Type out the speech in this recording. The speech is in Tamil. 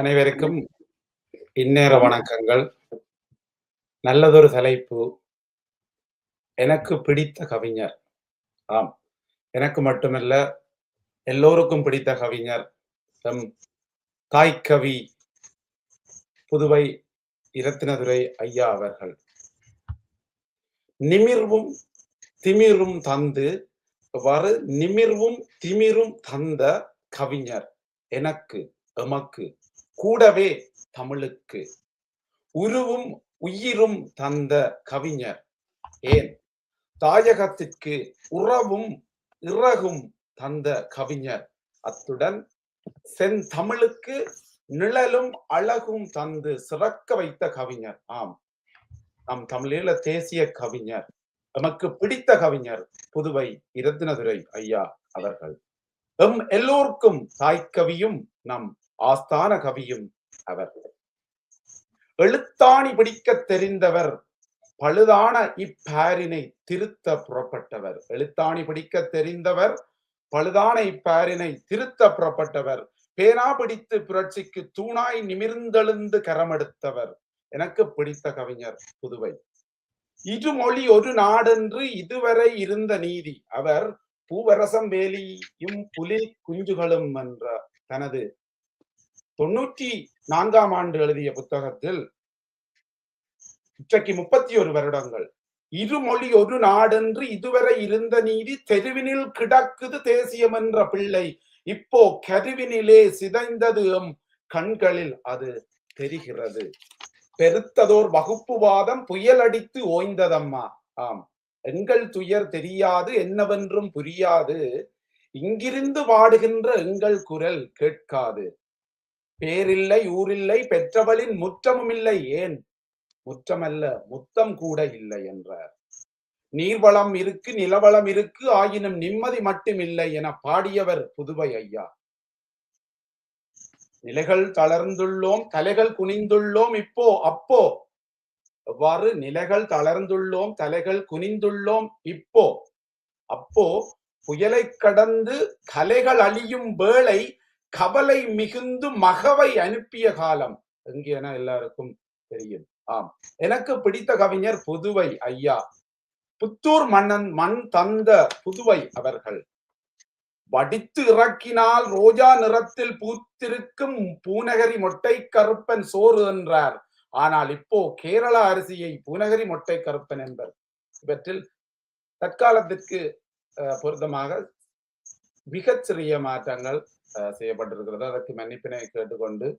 அனைவருக்கும் இந்நேர வணக்கங்கள். நல்லதொரு தலைப்பு. எனக்கு பிடித்த கவிஞர். ஆம். எனக்கு மட்டுமல்ல எல்லோருக்கும் பிடித்த கவிஞர் எம் தாய்க்கவி புதுவை இரத்தினதுரை ஐயா அவர்கள். நிமிர்வும் திமிரும் தந்து இவ்வாறு நிமிர்வும் திமிரும் தந்த கவிஞர் எனக்கு எமக்கு கூடவே தமிழுக்கு. உருவும் உயிரும் தந்த கவிஞர். ஏன்? தாயகத்திற்கு உறவும் இறகும் தந்த கவிஞர். அத்துடன் செந்தமிழுக்கு நிழலும் அழகும் தந்து சிறக்க வைத்த கவிஞர். ஆம். நம் தமிழீழ தேசிய கவிஞர். எமக்கு பிடித்த கவிஞர் புதுவை இரத்தினதுரை ஐயா அவர்கள். எம் எல்லோருக்கும் தாய்க்கவியும் நம் ஆஸ்தான கவியும் அவர். எழுத்தாணி பிடிக்க தெரிந்தவர் பழுதான இப்பாரினை திருத்த புறப்பட்டவர். எழுத்தாணி பிடிக்க தெரிந்தவர் பழுதான இப்பாரினை திருத்த புறப்பட்டவர். பேனா பிடித்து புரட்சிக்கு தூணாய் நிமிர்ந்தெழுந்து கரமெடுத்தவர். எனக்கு பிடித்த கவிஞர் புதுவை. இருமொழி ஒரு நாடென்று இதுவரை இருந்த நீதி. அவர் பூவரசம் வேலியும் புலி குஞ்சுகளும் என்ற தனது தொண்ணூற்றி நான்காம் ஆண்டு எழுதிய புத்தகத்தில் இன்றைக்கு முப்பத்தி ஒரு வருடங்கள் இருமொழி ஒரு நாடென்று இதுவரை இருந்த நீதி தெருவினில் கிடக்குது தேசியம் என்ற பிள்ளை. இப்போ கருவினிலே சிதைந்தது எம் கண்களில் அது தெரிகிறது. பெருத்ததோர் வகுப்புவாதம் புயலடித்து ஓய்ந்ததம்மா. ஆம். எங்கள் துயர் தெரியாது என்னவென்றும் புரியாது. இங்கிருந்து வாடுகின்ற எங்கள் குரல் கேட்காது. பேரில்லை ஊரில்லை பெற்றவளின் முற்றமும் இல்லை. ஏன்? முற்றமல்ல முத்தம் கூட இல்லை என்றார். நீர்வளம் இருக்கு நிலவளம் இருக்கு ஆயினும் நிம்மதி மட்டும் இல்லை என பாடியவர் புதுவை ஐயா. நிலைகள் தளர்ந்துள்ளோம் தலைகள் குனிந்துள்ளோம் இப்போ அப்போ. எவ்வாறு நிலைகள் தளர்ந்துள்ளோம் தலைகள் குனிந்துள்ளோம் இப்போ. அப்போ புயலை கடந்து கலைகள் அழியும் வேளை கவலை மிகுந்து மகவை அனுப்பிய காலம். எங்கே என எல்லாருக்கும் தெரியும். ஆம். எனக்கு பிடித்த கவிஞர் புதுவை ஐயா. புத்தூர் மன்னன் மண் தந்த புதுவை அவர்கள். வடித்து இறக்கினால் ரோஜா நிறத்தில் பூத்திருக்கும் பூநகரி மொட்டை கருப்பன் சோறு என்றார். ஆனால் இப்போ கேரள அரிசியை பூநகரி மொட்டை கருப்பன் என்பர். இவற்றில் தற்காலத்திற்கு பொருத்தமாக மிகச்சிறிய மாற்றங்கள் செய்யப்பட்டிருக்கிறது. அதற்கு மன்னிப்பினை கேட்டுக்கொண்டு